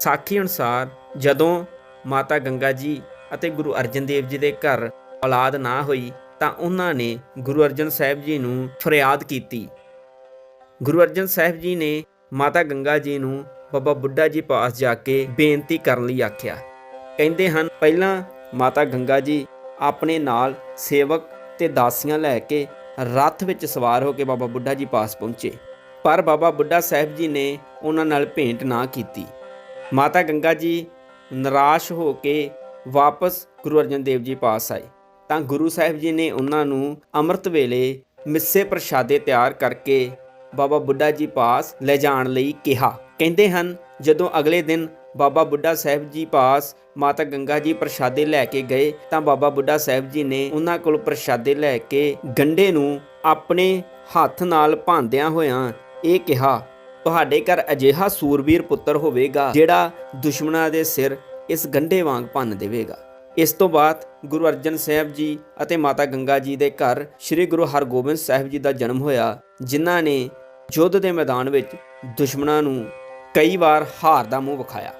ਸਾਖੀ ਅਨੁਸਾਰ ਜਦੋਂ ਮਾਤਾ ਗੰਗਾ ਜੀ ਅਤੇ ਗੁਰੂ ਅਰਜਨ ਦੇਵ ਜੀ ਦੇ ਘਰ ਔਲਾਦ ਨਾ ਹੋਈ ਤਾਂ ਉਹਨਾਂ ਨੇ ਗੁਰੂ ਅਰਜਨ ਸਾਹਿਬ ਜੀ ਨੂੰ ਫਰਿਆਦ ਕੀਤੀ। ਗੁਰੂ ਅਰਜਨ ਸਾਹਿਬ ਜੀ ਨੇ ਮਾਤਾ ਗੰਗਾ ਜੀ ਨੂੰ ਬਾਬਾ ਬੁੱਢਾ ਜੀ ਪਾਸ ਜਾ ਕੇ ਬੇਨਤੀ ਕਰਨ ਲਈ ਆਖਿਆ। ਕਹਿੰਦੇ ਹਨ, ਪਹਿਲਾਂ ਮਾਤਾ ਗੰਗਾ ਜੀ ਆਪਣੇ ਨਾਲ ਸੇਵਕ ਤੇ ਦਾਸੀਆਂ ਲੈ ਕੇ ਰੱਥ ਵਿੱਚ ਸਵਾਰ ਹੋ ਕੇ ਬਾਬਾ ਬੁੱਢਾ ਜੀ ਪਾਸ ਪਹੁੰਚੇ। ਪਰ ਬਾਬਾ ਬੁੱਢਾ ਸਾਹਿਬ ਜੀ ਨੇ ਉਹਨਾਂ ਨਾਲ ਭੇਂਟ ਨਾ ਕੀਤੀ। ਮਾਤਾ ਗੰਗਾ ਜੀ ਨਿਰਾਸ਼ ਹੋ ਕੇ ਵਾਪਸ ਗੁਰੂ ਅਰਜਨ ਦੇਵ ਜੀ ਪਾਸ ਆਏ। ਤਾਂ ਗੁਰੂ ਸਾਹਿਬ ਜੀ ਨੇ ਉਹਨਾਂ ਨੂੰ ਅੰਮ੍ਰਿਤ ਵੇਲੇ ਮਿੱਸੇ ਪ੍ਰਸ਼ਾਦੇ ਤਿਆਰ ਕਰਕੇ ਬਾਬਾ ਬੁੱਢਾ ਜੀ ਪਾਸ ਲੈ ਜਾਣ ਲਈ ਕਿਹਾ। ਕਹਿੰਦੇ ਹਨ, ਜਦੋਂ ਅਗਲੇ ਦਿਨ ਬਾਬਾ ਬੁੱਢਾ ਸਾਹਿਬ ਜੀ ਪਾਸ ਮਾਤਾ ਗੰਗਾ ਜੀ ਪ੍ਰਸ਼ਾਦੇ ਲੈ ਕੇ ਗਏ, ਤਾਂ ਬਾਬਾ ਬੁੱਢਾ ਸਾਹਿਬ ਜੀ ਨੇ ਉਹਨਾਂ ਕੋਲ ਪ੍ਰਸ਼ਾਦੇ ਲੈ ਕੇ ਗੰਡੇ ਨੂੰ ਆਪਣੇ ਹੱਥ ਨਾਲ ਭਾਂਦਿਆਂ ਹੋਇਆਂ ਇਹ ਕਿਹਾ ਤੁਹਾਡੇ ਘਰ ਅਜਿਹਾ ਸੂਰਬੀਰ ਪੁੱਤਰ ਹੋਵੇਗਾ ਜਿਹੜਾ ਦੁਸ਼ਮਣਾਂ ਦੇ ਸਿਰ ਇਸ ਗੰਢੇ ਵਾਂਗ ਭੰਨ ਦੇਵੇਗਾ। ਇਸ ਤੋਂ ਬਾਅਦ ਗੁਰੂ ਅਰਜਨ ਸਾਹਿਬ ਜੀ ਅਤੇ ਮਾਤਾ ਗੰਗਾ ਜੀ ਦੇ ਘਰ ਸ੍ਰੀ ਗੁਰੂ ਹਰਗੋਬਿੰਦ ਸਾਹਿਬ ਜੀ ਦਾ ਜਨਮ ਹੋਇਆ, ਜਿਨ੍ਹਾਂ ਨੇ ਯੁੱਧ ਦੇ ਮੈਦਾਨ ਵਿੱਚ ਦੁਸ਼ਮਣਾਂ ਨੂੰ ਕਈ ਵਾਰ ਹਾਰ ਦਾ ਮੂੰਹ ਵਿਖਾਇਆ।